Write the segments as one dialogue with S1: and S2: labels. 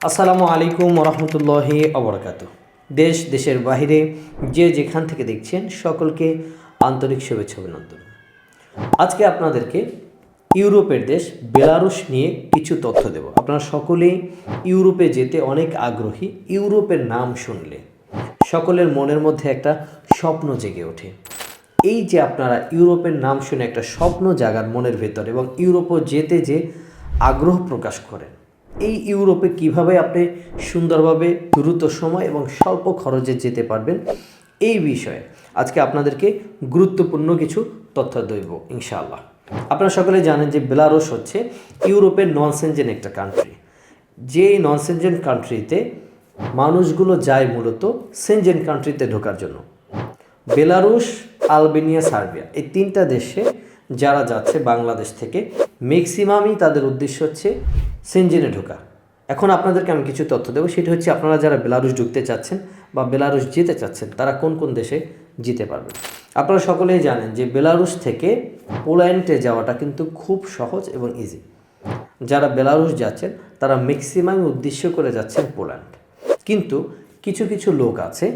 S1: আসসালামু আলাইকুম রহমতুল্লাহি অবরাকাত দেশ, দেশের বাইরে যে যেখান থেকে দেখছেন সকলকে আন্তরিক শুভেচ্ছা অভিনন্দন। আজকে আপনাদেরকে ইউরোপের দেশ বেলারুশ নিয়ে কিছু তথ্য দেব। আপনারা সকলেই ইউরোপে যেতে অনেক আগ্রহী, ইউরোপের নাম শুনলে সকলের মনের মধ্যে একটা স্বপ্ন জেগে ওঠে। এই যে আপনারা ইউরোপের নাম শুনে একটা স্বপ্ন জাগার মনের ভেতর এবং ইউরোপে যেতে যে আগ্রহ প্রকাশ করেন এই ইউরোপে কীভাবে আপনি সুন্দরভাবে দ্রুত সময় এবং স্বল্প খরচে যেতে পারবেন, এই বিষয়ে আজকে আপনাদেরকে গুরুত্বপূর্ণ কিছু তথ্য দেব, ইনশাআল্লাহ। আপনারা সকলে জানেন যে বেলারুস হচ্ছে ইউরোপের নন সেনজেন একটা কান্ট্রি যে নন সেনজেন কান্ট্রিতে মানুষগুলো যায় মূলত সেনজেন কান্ট্রিতে ঢোকার জন্য। বেলারুশ, আলবেনিয়া, সার্বিয়া এই তিনটা দেশে যারা যাচ্ছে বাংলাদেশ থেকে ম্যাক্সিমামই তাদের উদ্দেশ্য হচ্ছে সেনজেনে ঢোকা। এখন আপনাদেরকে আমি কিছু তথ্য দেবো, সেটি হচ্ছে আপনারা যারা বেলারুশ ঢুকতে চাচ্ছেন বা বেলারুশ যেতে চাচ্ছেন, তারা কোন কোন দেশে যেতে পারবেন? আপনারা সকলেই জানেন যে বেলারুশ থেকে পোল্যান্ডে যাওয়াটা কিন্তু খুব সহজ এবং ইজি যারা বেলারুশ যাচ্ছেন, তারা ম্যাক্সিমাম উদ্দেশ্য করে যাচ্ছেন পোল্যান্ড কিন্তু কিছু কিছু লোক আছে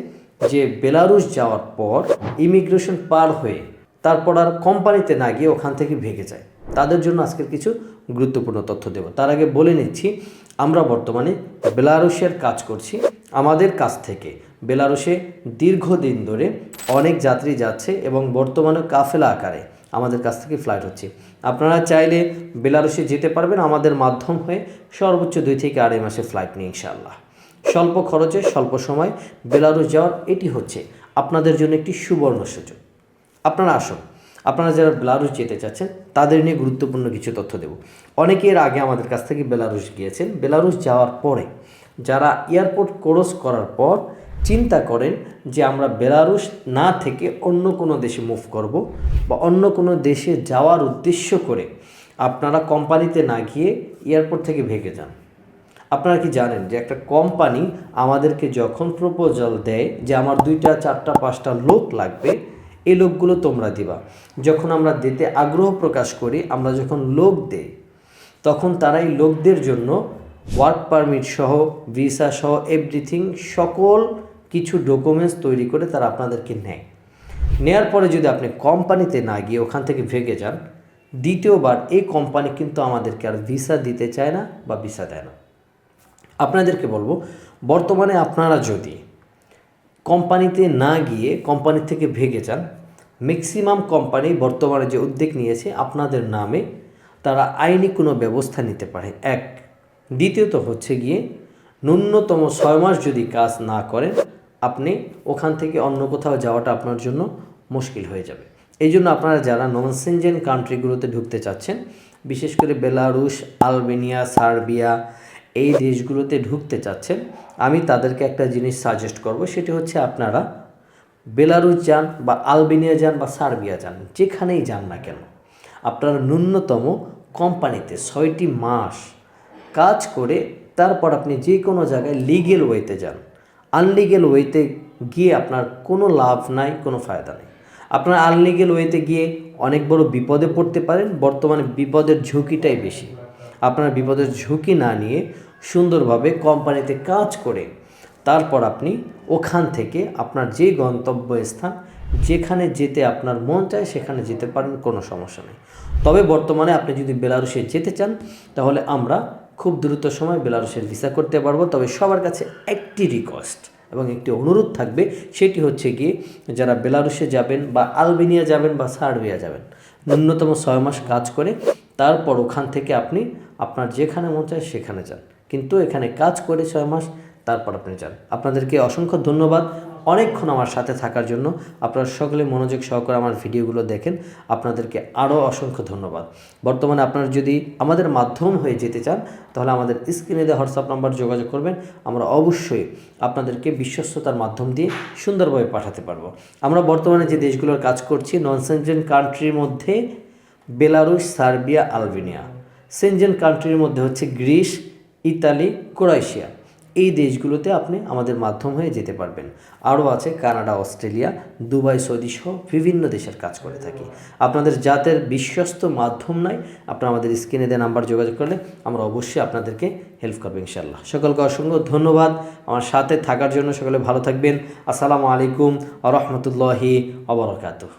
S1: যে বেলারুশ যাওয়ার পর ইমিগ্রেশন পার হয়ে তারপর আর কোম্পানিতে না গিয়ে ওখান থেকে ভেগে যায়। তাদের জন্য আজকের কিছু গুরুত্বপূর্ণ তথ্য দেব। তার আগে বলে নিচ্ছি, আমরা বর্তমানে বেলারুশের কাজ করছি আমাদের কাছ থেকে। বেলারুশে দীর্ঘদিন ধরে অনেক যাত্রী যাচ্ছে এবং বর্তমানে কাফেলা আকারে আমাদের কাছ থেকে ফ্লাইট হচ্ছে। আপনারা চাইলে বেলারুশে যেতে পারবেন আমাদের মাধ্যম হয়ে সর্বোচ্চ দুই থেকে আড়াই মাসের ফ্লাইট নিয়ে ইনশাআল্লাহ। স্বল্প খরচে, স্বল্প সময় বেলারুশ যাওয়ার এটি হচ্ছে আপনাদের জন্য একটি সুবর্ণ সুযোগ। আপনারা আসুন। আপনারা যারা বেলারুশ যেতে চাচ্ছেন, তাদের নিয়ে গুরুত্বপূর্ণ কিছু তথ্য দেব। অনেকের আগে আমাদের কাছ থেকে বেলারুশ গিয়েছেন। বেলারুশ যাওয়ার পরে, যারা এয়ারপোর্ট ক্রস করার পর চিন্তা করেন যে আমরা বেলারুশ না থেকে অন্য কোনো দেশে মুভ করব বা অন্য কোনো দেশে যাওয়ার উদ্দেশ্য করে আপনারা কোম্পানিতে না গিয়ে এয়ারপোর্ট থেকে ভেগে যান। আপনারা কি জানেন যে একটা কোম্পানি আমাদেরকে যখন প্রপোজাল দেয় যে আমার দুইটা, চারটা, পাঁচটা লোক লাগবে এই লোকগুলো তোমরা দিবা। যখন আমরা দিতে আগ্রহ প্রকাশ করি, আমরা যখন লোক দেই, তখন তারা এই লোকদের জন্য ওয়ার্ক পারমিট সহ ভিসা সহ এভরিথিং সকল কিছু ডকুমেন্টস তৈরি করে তারা আপনাদেরকে নেয়। নেয়ার পরে যদি আপনি কোম্পানিতে না গিয়ে ওখান থেকে ভেগে যান, দ্বিতীয়বার এই কোম্পানি কিন্তু আমাদেরকে আর ভিসা দিতে চায় না বা ভিসা দেয় না। আপনাদেরকে বলব, বর্তমানে আপনারা যদি কোম্পানিতে না গিয়ে কোম্পানি থেকে ভেগে যান। ম্যাক্সিমাম কোম্পানি বর্তমানে যে উদ্যোগ নিয়েছে আপনাদের নামে, তারা আইনি কোনো ব্যবস্থা নিতে পারে। এক। দ্বিতীয়ত হচ্ছে গিয়ে, ন্যূনতম ছয় মাস যদি কাজ না করেন, আপনি ওখান থেকে অন্য কোথাও যাওয়াটা আপনার জন্য মুশকিল হয়ে যাবে। এই জন্য আপনারা যারা নন সেনজেন কান্ট্রিগুলোতে ঢুকতে চাচ্ছেন, বিশেষ করে বেলারুশ, আলবেনিয়া, সার্বিয়া এই দেশগুলোতে ঢুকতে চাচ্ছেন, আমি তাদেরকে একটা জিনিস সাজেস্ট করব, সেটি হচ্ছে আপনারা বেলারুস যান বা আলবেনিয়া যান বা সার্বিয়া যান, যেখানেই যান না কেন, আপনারা ন্যূনতম কোম্পানিতে ছয়টি মাস কাজ করে তারপর আপনি যে কোনো জায়গায় লিগেল ওয়েতে যান। আনলিগেল ওয়েতে গিয়ে আপনার কোনো লাভ নাই, কোনো ফায়দা নেই। আপনার আনলিগেল ওয়েতে গিয়ে অনেক বড় বিপদে পড়তে পারেন, বর্তমানে বিপদের ঝুঁকিটাই বেশি। আপনার বিপদের ঝুঁকি না নিয়ে সুন্দরভাবে কোম্পানিতে কাজ করে। তারপর আপনি ওখান থেকে আপনার যে গন্তব্য স্থান যেখানে যেতে আপনার মন চায়, সেখানে যেতে পারেন, কোনো সমস্যা নেই। তবে বর্তমানে আপনি যদি বেলারুশে যেতে চান, তাহলে আমরা খুব দ্রুত সময় বেলারুশের ভিসা করতে পারব। তবে সবার কাছে একটি রিকোয়েস্ট এবং একটি অনুরোধ থাকবে, সেটি হচ্ছে গিয়ে যারা বেলারুশে যাবেন বা আলবেনিয়া যাবেন বা সার্বিয়া যাবেন, ন্যূনতম ছয় মাস কাজ করে, তারপর ওখান থেকে আপনি আপনার যেখানে মন চায় সেখানে যান। কিন্তু এখানে কাজ করে ছয় মাস, তারপর আপনি যান। আপনাদেরকে অসংখ্য ধন্যবাদ। অনেকক্ষণ আমার সাথে থাকার জন্য আপনারা সকলে মনোযোগ সহকারে আমার ভিডিওগুলো দেখেন। আপনাদেরকে আরও অসংখ্য ধন্যবাদ। বর্তমানে আপনারা যদি আমাদের মাধ্যম হয়ে যেতে চান, তাহলে আমাদের স্ক্রিনে দেওয়া হোয়াটসঅ্যাপ নাম্বার যোগাযোগ করবেন। আমরা অবশ্যই আপনাদেরকে বিশ্বস্ততার মাধ্যম দিয়ে সুন্দরভাবে পাঠাতে পারব। আমরা বর্তমানে যে দেশগুলোর কাজ করছি নন সেনজেন কান্ট্রির মধ্যে বেলারুশ, সার্বিয়া, আলবেনিয়া। সেনজেন কান্ট্রির মধ্যে হচ্ছে গ্রিস, ইতালি, ক্রোয়েশিয়া। এই দেশগুলোতে আপনি আমাদের মাধ্যম হয়ে যেতে পারবেন। আরও আছে কানাডা, অস্ট্রেলিয়া, দুবাই সৌদি সহ বিভিন্ন দেশের কাজ করে থাকি। আপনাদের যাদের বিশ্বস্ত মাধ্যম নাই। আপনারা আমাদের স্ক্রিনে দেওয়া নাম্বার যোগাযোগ করলে আমরা অবশ্যই আপনাদেরকে হেল্প করব ইনশাল্লাহ সকলকে অসংখ্য ধন্যবাদ। আমার সাথে থাকার জন্য সকলে ভালো থাকবেন। আসসালামু আলাইকুম রহমতুল্লাহি অবরকাতুহ